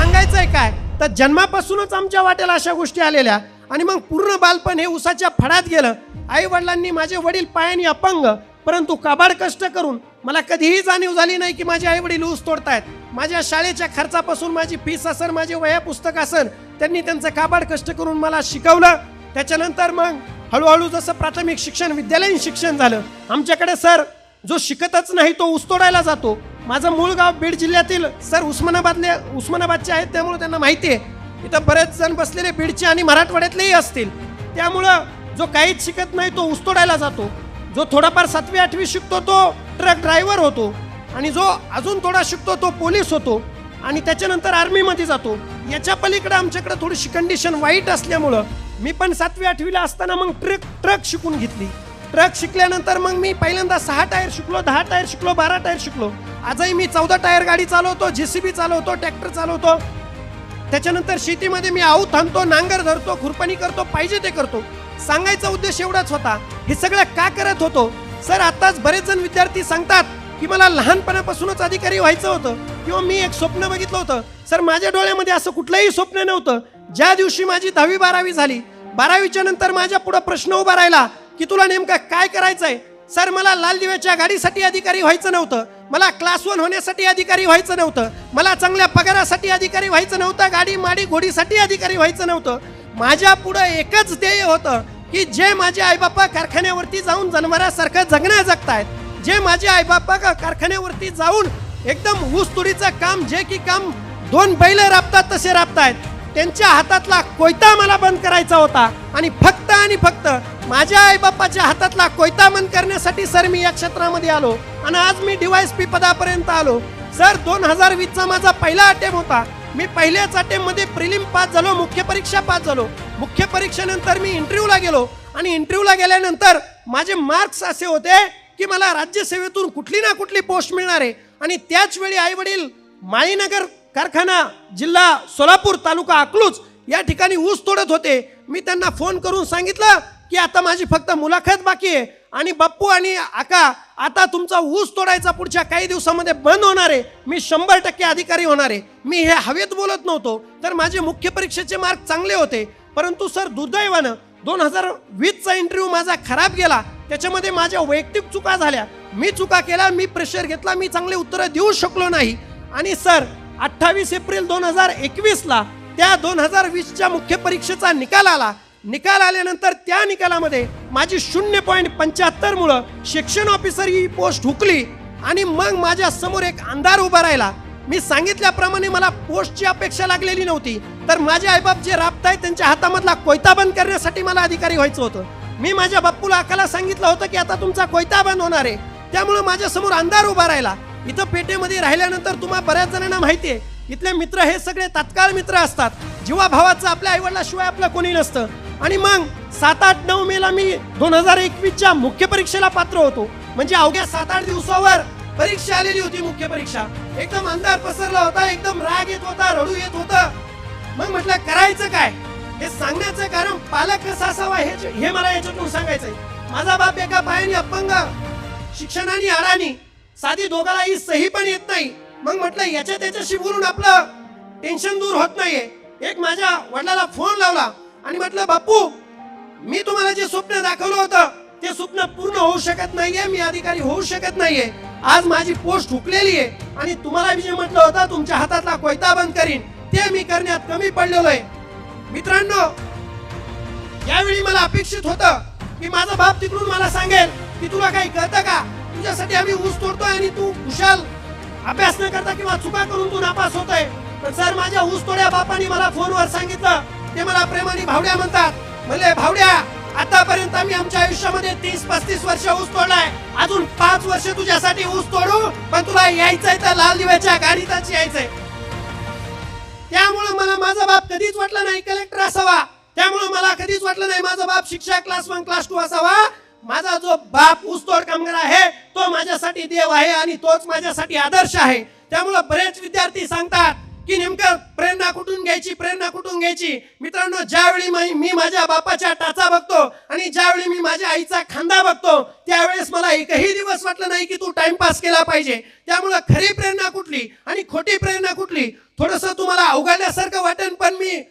सांगायचंय काय? तर जन्मापासूनच आमच्या वाट्याला अशा गोष्टी आलेल्या. आणि मग पूर्ण बालपण हे उसाच्या फडात गेलं. आई वडिलांनी माझे वडील पायाने अपंग. परंतु काबाड कष्ट करून मला कधीही जाणीव झाली नाही की माझे आई वडील ऊस तोडतायत. माझ्या शाळेच्या खर्चापासून माझी फीस असन माझे वया पुस्तक असन त्यांनी त्यांचं काबाड कष्ट करून मला शिकवलं. त्याच्यानंतर मग हळूहळू जसं प्राथमिक शिक्षण विद्यालयीन शिक्षण झालं. आमच्याकडे सर जो शिकतच नाही तो ऊस तोडायला जातो. माझं मूळ गाव बीड जिल्ह्यातील सर उस्मानाबादले उस्मानाबादचे आहेत त्यामुळे त्यांना माहिती आहे. इथं बरेच जण बसलेले बीडचे आणि मराठवाड्यातलेही असतील. त्यामुळं जो काहीच शिकत नाही तो ऊसतोडायला जातो. जो थोडाफार सातवी आठवी शिकतो तो ट्रक ड्रायव्हर होतो. आणि जो अजून थोडा शिकतो तो पोलीस होतो. आणि त्याच्यानंतर आर्मीमध्ये जातो. याच्या पलीकडे आमच्याकडे थोडीशी कंडिशन वाईट असल्यामुळं मी पण सातवी आठवीला असताना मग ट्रक ट्रक शिकून घेतली. ट्रक शिकल्यानंतर मग मी पहिल्यांदा सहा टायर शिकलो दहा टायर शिकलो बारा टायर शिकलो. आजही मी चौदा टायर गाडी चालवतो जेसीबी चालवतो ट्रॅक्टर चालवतो. त्याच्यानंतर शेतीमध्ये मी आऊ थांबतो नांगर धरतो खुरपणी करतो पाहिजे ते करतो. सांगायचा उद्देश एवढाच होता हे सगळं का करत होतो? सर आताच बरेच जण विद्यार्थी सांगतात की मला लहानपणापासूनच अधिकारी व्हायचं होतं. किंवा मी एक स्वप्न बघितलं होतं. सर माझ्या डोळ्यामध्ये असं कुठलंही स्वप्न नव्हतं. ज्या दिवशी माझी दहावी बारावी झाली बारावीच्या नंतर माझ्या पुढं प्रश्न उभा राहिला की तुला नेमकं काय करायचं आहे सर मला लाल दिव्याच्या गाडीसाठी अधिकारी व्हायचं नव्हतं. मला क्लास वन होण्यासाठी अधिकारी व्हायचं नव्हतं. मला चांगल्या पगारासाठी अधिकारी व्हायचं नव्हतं. गाडी माडी घोडीसाठी अधिकारी व्हायचं नव्हतं. माझ्या पुढं एकच ध्येय होतं की जे माझे आईबापा कारखान्यावरती जाऊन जनावरांसारखं जगण्या जगतायत जे माझे आईबापा कारखान्यावरती जाऊन एकदम ऊस तुडीचं काम जे की काम दोन बैल राबतात तसे राबतायत. त्यांच्या हातातला कोयता मला बंद करायचा होता. आणि फक्त आणि फक्त माझ्या आईबापाच्या हातातला कोयता बंद करण्यासाठी सर मी या क्षेत्रामध्ये आलो. आणि आज मी डीवायस पी पदापर्यंत आलो. सर दोन हजार वीसचा माझा पहिला अटेम्प होता. मी पहिल्याच अटेम्पमध्ये प्रिलिम पास झालो मुख्य परीक्षा पास झालो. मुख्य परीक्षेनंतर मी इंटरव्ह्यूला गेलो. आणि इंटरव्ह्यूला गेल्यानंतर माझे मार्क्स असे होते की मला राज्यसेवेतून कुठली ना कुठली पोस्ट मिळणार आहे. आणि त्याच वेळी आई वडील माळीनगर कारखाना जिल्हा सोलापूर तालुका अकलूज या ठिकाणी ऊस तोडत होते. मी त्यांना फोन करून सांगितलं की आता माझी फक्त मुलाखत बाकी आहे आणि बाप्पू आणि आका आता तुमचा ऊस तोडायचा पुढच्या काही दिवसामध्ये बंद होणार आहे. मी शंभर टक्के अधिकारी होणार आहे. मी हे हवेत बोलत नव्हतो तर माझे मुख्य परीक्षेचे मार्क चांगले होते. परंतु सर दुर्दैवानं दोन हजार वीसचा इंटरव्ह्यू माझा खराब गेला. त्याच्यामध्ये माझ्या वैयक्तिक चुका झाल्या. मी चुका केला मी प्रेशर घेतला मी चांगले उत्तरं देऊ शकलो नाही. आणि सर अठ्ठावीस एप्रिल दोन हजार एकवीसला त्या दोन हजार वीसच्या मुख्य परीक्षेचा निकाल आला. निकाल आल्यानंतर त्या निकालामध्ये माझी शून्य पॉईंट पंच्याहत्तर मुलं शिक्षण ऑफिसर ही पोस्ट हुकली आणि मग माझ्यासमोर एक अंधार उभा राहिला. मी सांगितल्याप्रमाणे मला पोस्टची अपेक्षा लागलेली नव्हती तर माझे आईबाप जे राबताय त्यांच्या हातामधला कोयता बंद करण्यासाठी मला अधिकारी व्हायचं होतं. मी माझ्या बाप्पूला अकाला सांगितलं होतं की आता तुमचा कोयता बंद होणार आहे. त्यामुळे माझ्यासमोर अंधार उभा राहिला. इथं पेटेमध्ये राहिल्यानंतर तुम्हाला बऱ्याच जणांना माहिती आहे इथले मित्र हे सगळे तात्काळ मित्र असतात. जीवा भावाचं आपल्या आईवडिलाशिवाय आपलं कोणी नसतं. आणि मग सात आठ नऊ मेला मी दोन हजार एकवीसच्या मुख्य परीक्षेला पात्र होतो. म्हणजे अवघ्या सात आठ दिवसावर परीक्षा आलेली होती मुख्य परीक्षा. एकदम अंधार पसरला होता एकदम राग येत होता रडू येत होता. मग म्हटलं करायचं काय? हे सांगण्याचं कारण पालक कसा असावा हे हे मला याच्यातून सांगायचंय. माझा बाप एका पायाने अपंग शिक्षणाने अडाणी साधी दोघालाही सही पण येत नाही. मग म्हटलं याच्या त्याच्याशी बोलून आपलं टेन्शन दूर होत नाहीये. एक माझ्या वडिलाला फोन लावला आणि म्हटलं बापू मी तुम्हाला जे स्वप्न दाखवलं होतं ते स्वप्न पूर्ण होऊ शकत नाहीये मी अधिकारी होऊ शकत नाहीये. आज माझी पोस्ट हुकलेली आहे आणि तुम्हाला मी जे म्हटलं होतं तुमच्या हातातला कोयता बंद करीन. ते मी करण्यात कमी पडलेलो आहे मित्रांनो यावेळी मला अपेक्षित होतं की माझा बाप तिकडून मला सांगेल की तुला काही कळतं का? तुझ्यासाठी आम्ही ऊस तोडतोय आणि तू कुशाल अभ्यास न करता किंवा चुका करून तू नापास होतोय. पण सर माझ्या ऊस तोड्या बापाने मला फोनवर सांगितलं. ते मला प्रेमाने भावड्या म्हणतात. म्हणले भावड्या आतापर्यंत आम्ही आमच्या आयुष्यामध्ये तीस पस्तीस वर्ष ऊस तोडलाय. अजून पाच वर्ष तुझ्यासाठी ऊस तोडू पण तुला यायचंय तर लाल दिव्याच्या गाडीतच यायचंय. त्यामुळे मला माझा बाप कधीच वाटला नाही कलेक्टर असावा. त्यामुळे मला कधीच वाटलं नाही माझा बाप शिक्षक क्लास वन क्लास टू असावा. माझा जो बाप ऊसतोड कामगार आहे तो माझ्यासाठी देव आहे आणि तोच माझ्यासाठी आदर्श आहे. त्यामुळे बरेच विद्यार्थी सांगतात की नेमकं प्रेरणा कुठून घ्यायची प्रेरणा कुठून घ्यायची? मित्रांनो ज्यावेळी मी मी माझ्या बापाच्या टाचा बघतो आणि ज्यावेळी मी माझ्या आईचा खांदा बघतो त्यावेळेस मला एकही दिवस वाटलं नाही की तू टाइमपास केला पाहिजे. त्यामुळं खरी प्रेरणा कुठली आणि खोटी प्रेरणा कुठली? थोडस तुम्हाला अवघडल्यासारखं वाटेल पण मी